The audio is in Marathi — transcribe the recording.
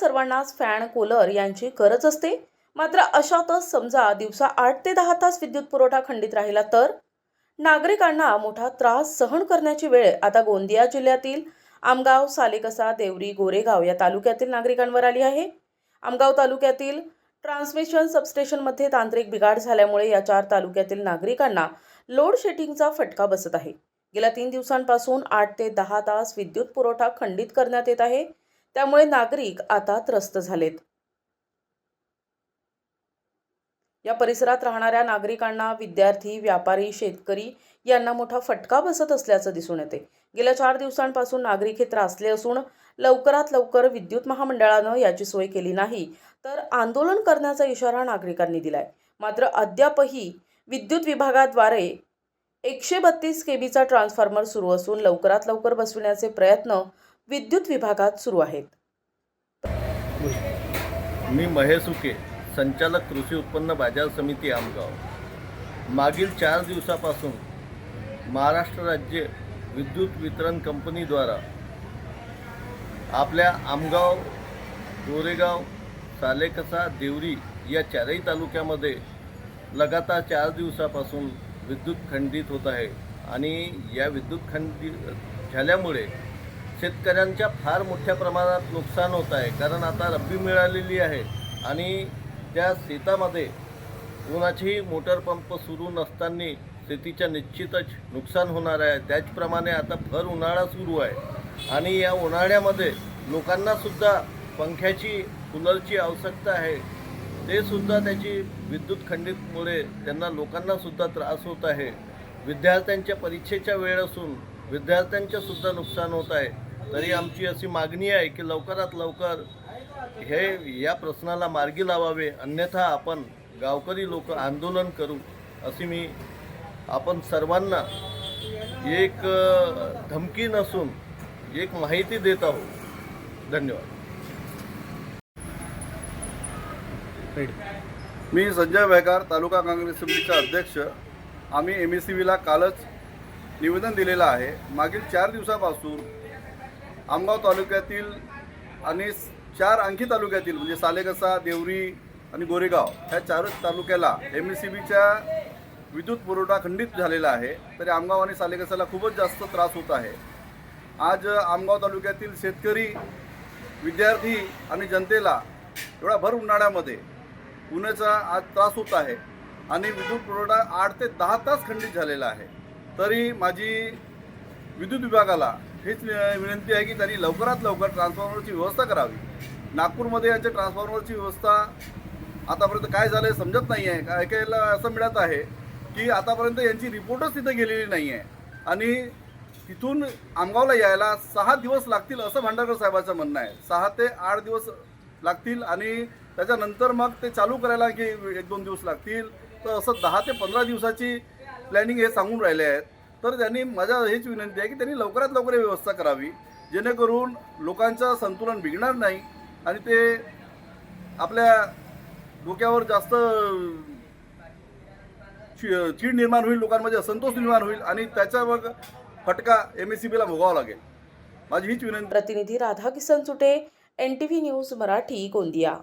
सर्वांनाच फॅन कूलर यांची गरज असते. मात्र अशातच समजा दिवसा आठ ते दहा तास विद्युत पुरवठा खंडित राहिला तर? नागरिकांना मोठा त्रास सहन करण्याची वेळ आता गोंदिया जिल्ह्यातील आमगाव सालेकसा देवरी गोरेगाव या तालुक्यातील नागरिकांवर आली आहे. आमगाव तालुक्यातील ट्रान्समिशन सबस्टेशनमध्ये तांत्रिक बिघाड झाल्यामुळे या चार तालुक्यातील नागरिकांना लोडशेडिंगचा फटका बसत आहे. गेल्या तीन दिवसांपासून आठ ते दहा तास विद्युत पुरवठा खंडित करण्यात येत आहे. त्यामुळे नागरिक आता त्रस्त झालेत. या परिसरात राहणाऱ्या नागरिकांना विद्यार्थी व्यापारी शेतकरी यांना मोठा फटका बसत असल्याचं दिसून येते. गेल्या चार दिवसांपासून नागरिक हे त्रासले असून लवकरात लवकर विद्युत महामंडळानं याची सोय केली नाही तर आंदोलन करण्याचा इशारा नागरिकांनी दिलाय. मात्र अद्यापही विद्युत विभागाद्वारे एकशे बत्तीस केबीचा ट्रान्सफॉर्मर सुरू असून लवकरात लवकर बसविण्याचे प्रयत्न विद्युत विभागात सुरू आहेत. मी महेश उके संचालक कृषी उत्पन्न बाजार समिती आमगाव. मागील चार दिवसापासून महाराष्ट्र राज्य विद्युत वितरण कंपनीद्वारा आपल्या आमगाव गोरेगाव सालेकसा देवरी या चारही तालुक्यामध्ये लगातार चार दिवसापासून विद्युत खंडित होत आहे आणि या विद्युत खंडित झाल्यामुळे शेतकऱ्यांच्या फार मोठ्या प्रमाणात नुकसान होत आहे. कारण आता रब्बी मिळालेली आहे आणि त्या शेतामध्ये कोणाचेही मोटर पंप सुरू नसताना शेतीच्या निश्चितच नुकसान होणार आहे. त्याचप्रमाणे आता भर उन्हाळा सुरू आहे आणि या उन्हाळ्यामध्ये लोकांनासुद्धा पंख्याची कूलरची आवश्यकता आहे. ते सुद्धा त्याची विद्युत खंडितमुळे त्यांना लोकांनासुद्धा त्रास होत आहे. विद्यार्थ्यांच्या परीक्षेच्या वेळ असून विद्यार्थ्यांचंसुद्धा नुकसान होत आहे. तरी आमची अशी मागणी आहे की लवकरात लवकर हे या प्रश्नाला मार्गी लावावे. अन्यथा आपण गावकरी लोक आंदोलन करू अशी मी आपण सर्वांना एक धमकी नसून एक माहिती देत आहोत. धन्यवाद. मी संजय वेगार तालुका काँग्रेस समितीचा अध्यक्ष. आम्ही एम एस सी बीला कालच निवेदन दिलेलं आहे. मागील चार दिवसापासून आमगाव तालुक्यातील आणि चार आणखी तालुक्यातील म्हणजे सालेकसा देवरी आणि गोरेगाव ह्या चारच तालुक्याला एम एस सी बीच्या विद्युत पुरवठा खंडित झालेला आहे. तरी आमगाव आणि सालेकसाला खूपच जास्त त्रास होत आहे. आज आमगाव तालुक्यातील शेतकरी विद्यार्थी आणि जनतेला एवढा भर उन्हाळ्यामध्ये उन्हाचा आज त्रास होत आहे आणि विद्युत पुरवठा आठ ते दहा तास खंडित झालेला आहे. तरी माझी विद्युत विभागाला हीच विनंती आहे की त्यांनी लवकरात लवकर ट्रान्सफॉर्मरची व्यवस्था करावी. नागपूरमध्ये यांच्या ट्रान्सफॉर्मरची व्यवस्था आतापर्यंत काय झालं आहे समजत नाही आहे. काय ऐकायला असं मिळत आहे की आतापर्यंत यांची रिपोर्टच तिथं गेलेली नाही आहे. आणि तिथून आमगावला यायला सहा दिवस लागतील असं भांडारकर साहेबाचं म्हणणं आहे. सहा ते आठ दिवस लागतील आणि त्याच्यानंतर मग ते चालू करायला की एक दोन दिवस लागतील. तर असं दहा ते पंधरा दिवसाची प्लॅनिंग हे सांगून राहिले आहेत. तर त्यांनी माझ्या हेच विनंती आहे की त्यांनी लवकरात लवकर व्यवस्था करावी जेणेकरून लोकांचं संतुलन बिघणार नाही आणि ते आपल्या डोक्यावर जास्त चि- चीड निर्माण होईल लोकांमध्ये असंतोष निर्माण होईल आणि त्याचा मग फटका एम एस सी बीला भोगावा लागेल. माझी हीच विनंती प्रतिनिधी Radha Kisan Sute N T V news Marathi Gondia.